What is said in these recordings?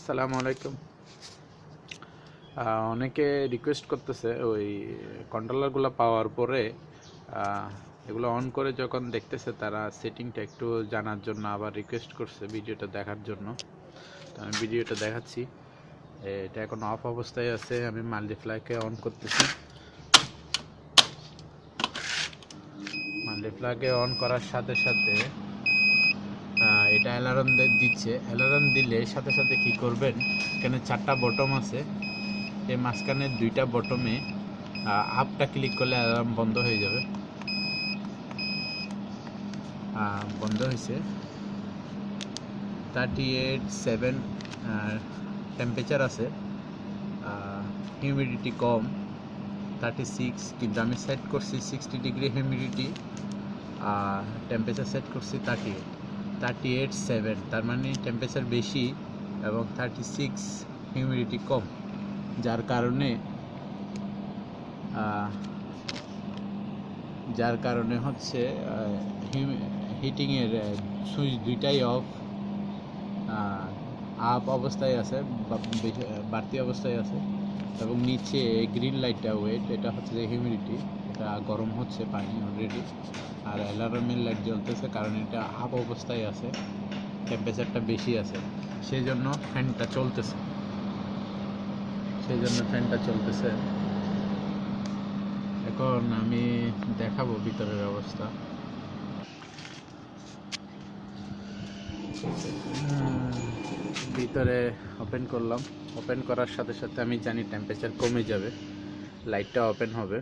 আসসালামু আলাইকুম। অনেকে রিকোয়েস্ট করতেছে ওই কন্ট্রোলারগুলো পাওয়ার পরে এগুলো অন করে যখন দেখতেছে তারা সেটিংটা একটু জানার জন্য আবার রিকোয়েস্ট করছে ভিডিওটা দেখার জন্য। তো আমি ভিডিওটা দেখাচ্ছি। এটা এখন অফ অবস্থায় আছে, আমি মাল্টিফ্লাইকে অন করতেছি। মাল্টিফ্লাইকে অন করার সাথে সাথে এটা অ্যালার্ম দিচ্ছে। অ্যালার্ম দিলে সাথে সাথে কি করবেন? এখানে চারটা বটম আছে। এই মাঝখানে দুইটা বটমে আপটা ক্লিক করলে অ্যালার্ম বন্ধ হয়ে যাবে। বন্ধ হয়েছে। থার্টি এইট সেভেন টেম্পারেচার আছে। হিউমিডিটি কম। থার্টি সিক্স কিন্তু আমি সেট করছি সিক্সটি ডিগ্রি হিউমিডিটি আর টেম্পারেচার সেট করছি thirty eight thirty eight seven তার মানে টেম্পারেচার বেশি এবং থার্টি সিক্স হিউমিডিটি কম, যার কারণে যার কারণে হচ্ছে হিটিংয়ের সুইচ দুইটাই অফ আপ অবস্থায় আছে বাড়তি অবস্থায় আছে, এবং নিচে গ্রিন লাইটটা ওয়েট এটা হচ্ছে যে হিউমিডিটি এটা গরম হচ্ছে, পানি অলরেডি আর অ্যালার্মের লাইট জ্বলতেছে কারণ এটা হাফ অবস্থায় আছে টেম্পারেচারটা বেশি আছে। সেই জন্য ফ্যানটা চলতেছে। সেই জন্য ফ্যানটা চলতেছে। এখন আমি দেখাবো ভিতরের অবস্থা। ভিতরে ওপেন করলাম। ওপেন করার সাথে সাথে আমি জানি টেম্পারেচার কমে যাবে। লাইটটা ওপেন হবে।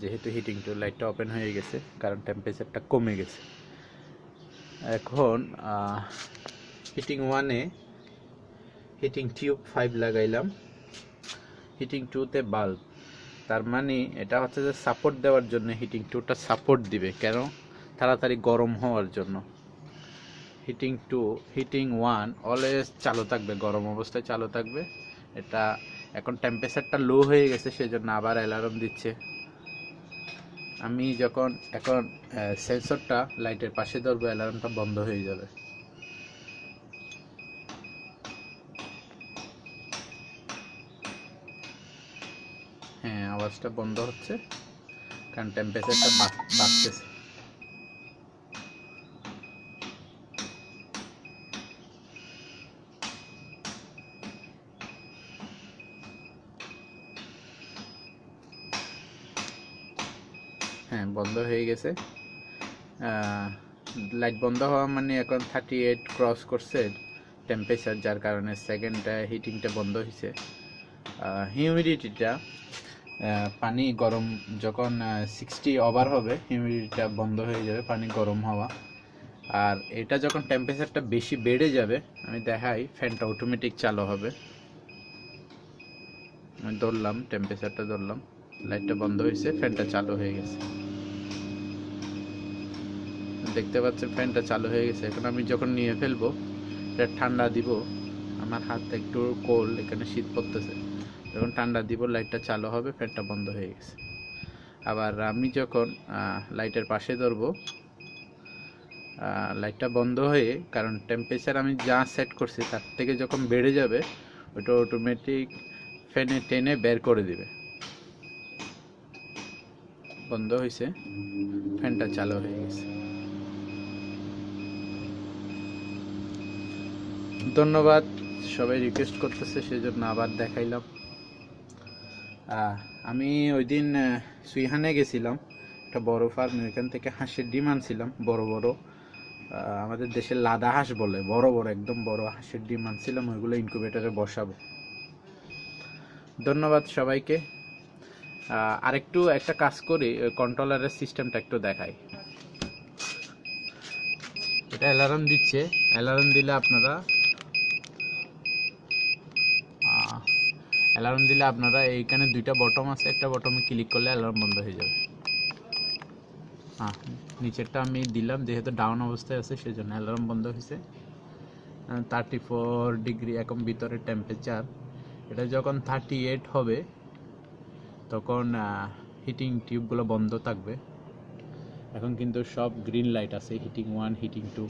যেহেতু হিটিং টু লাইটটা ওপেন হয়ে গেছে, কারণ টেম্পারেচারটা কমে গেছে। এখন হিটিং ওয়ানে হিটিং টিউব ফাইভ লাগাইলাম। হিটিং টুতে বাল্ব তার মানে এটা হচ্ছে যে সাপোর্ট দেওয়ার জন্য হিটিং টুটা সাপোর্ট দিবে, কেন? তাড়াতাড়ি গরম হওয়ার জন্য। Heating two heating one always চালু থাকবে, গরম অবস্থায় চালু থাকবে। এটা এখন টেম্পারেচারটা লো হয়ে গেছে, সেজন্য আবার অ্যালার্ম দিচ্ছে। আমি যখন এখন সেন্সরটা লাইটের পাশে ধরবো অ্যালার্মটা বন্ধ হয়ে যাবে। হ্যাঁ আওয়াজটা বন্ধ হচ্ছে। কারণ টেম্পারেচারটা বাড়তেছে। হ্যাঁ বন্ধ হয়ে গেছে। লাইট বন্ধ হওয়া মানে এখন থার্টি এইট ক্রস করছে টেম্পারেচার যার কারণে সেকেন্ডটা হিটিংটা বন্ধ হয়েছে হিউমিডিটিটা পানি গরম যখন সিক্সটি ওভার হবে হিউমিডিটিটা বন্ধ হয়ে যাবে, পানি গরম হওয়া। আর এটা যখন টেম্পারেচারটা বেশি বেড়ে যাবে, আমি দেখাই ফ্যানটা অটোমেটিক চালু হবে। আমি ধরলাম টেম্পারেচারটা ধরলাম লাইটটা বন্ধ হয়েছে ফ্যানটা চালু হয়ে গেছে। দেখতে পাচ্ছেন ফ্যানটা চালু হয়ে গেছে। এখন আমি যখন নিয়ে ফেলব, এটা ঠান্ডা দিব। আমার হাত একটু কোল্ড এখানে শীত পড়তেছে। যখন ঠান্ডা দিব লাইটটা চালু হবে ফ্যানটা বন্ধ হয়ে গেছে। আবার আমি যখন লাইটের পাশে ধরবো লাইটটা বন্ধ হয়ে, কারণ টেম্পারেচার আমি যা সেট করছি, তার থেকে যখন বেড়ে যাবে, ওটা অটোমেটিক ফ্যানে টেনে বের করে দিবে। বন্ধ হয়েছে ফ্যানটা চালু হয়ে গেছে। ধন্যবাদ, সবাই রিকোয়েস্ট করতেছে, সেজন্য আবার দেখাইলাম। আমি ওই দিন সুইহানে গেছিলাম, একটা বড় ফার্ম ওইখান থেকে হাঁসের ডিম আনছিলাম, বড় বড়। আমাদের দেশে লাদা হাঁস বলে, বড় বড়, একদম বড় হাঁসের ডিম আনছিলাম, ওইগুলো ইনকিউবেটরে বসাবো। ধন্যবাদ সবাইকে। আরেকটু একটা কাজ করি কন্ট্রোলারের সিস্টেমটা একটু দেখাই। এটা অ্যালার্ম দিচ্ছে অ্যালার্ম দিলে আপনারা অ্যালার্ম দিলে আপনারা এইখানে দুইটা বটম আছে, একটা বটমে ক্লিক করলে অ্যালার্ম বন্ধ হয়ে যাবে। হ্যাঁ নিচেরটা আমি দিলাম, যেহেতু ডাউন অবস্থায় আছে সেই জন্য অ্যালার্ম বন্ধ হয়েছে। থার্টি ফোর ডিগ্রি এখন ভিতরে টেম্পারেচার এটা যখন থার্টি এইট হবে, তখন হিটিং টিউবগুলো বন্ধ থাকবে। এখন কিন্তু সব গ্রিন লাইট আছে হিটিং ওয়ান হিটিং টু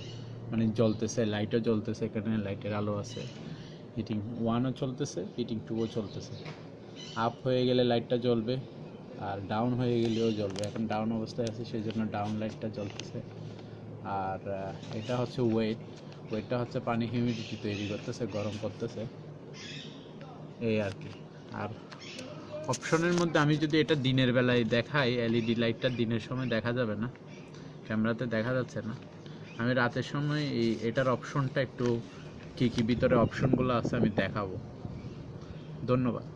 মানে জ্বলতেছে লাইটও জ্বলতেছে, এখানে লাইটের আলো আছে। হিটিং ওয়ানও চলতেছে হিটিং টুও চলতেছে। আপ হয়ে গেলে লাইটটা জ্বলবে, আর ডাউন হয়ে গেলেও জ্বলবে। এখন ডাউন অবস্থায় আছে সেই জন্য ডাউন লাইটটা জ্বলতেছে। আর এটা হচ্ছে ওয়েট ওয়েটটা হচ্ছে পানি হিউমিডিটি তৈরি করতেছে, গরম করতেছে। এই আর কি। আর অপশনের মধ্যে আমি যদি এটা দিনের বেলায় দেখাই এলইডি লাইটটা দিনের সময় দেখা যাবে না ক্যামেরাতে দেখা যাচ্ছে না। আমি রাতের সময় এই, এটার অপশনটা একটু কী কী ভিতরে অপশনগুলো আছে আমি দেখাবো। ধন্যবাদ।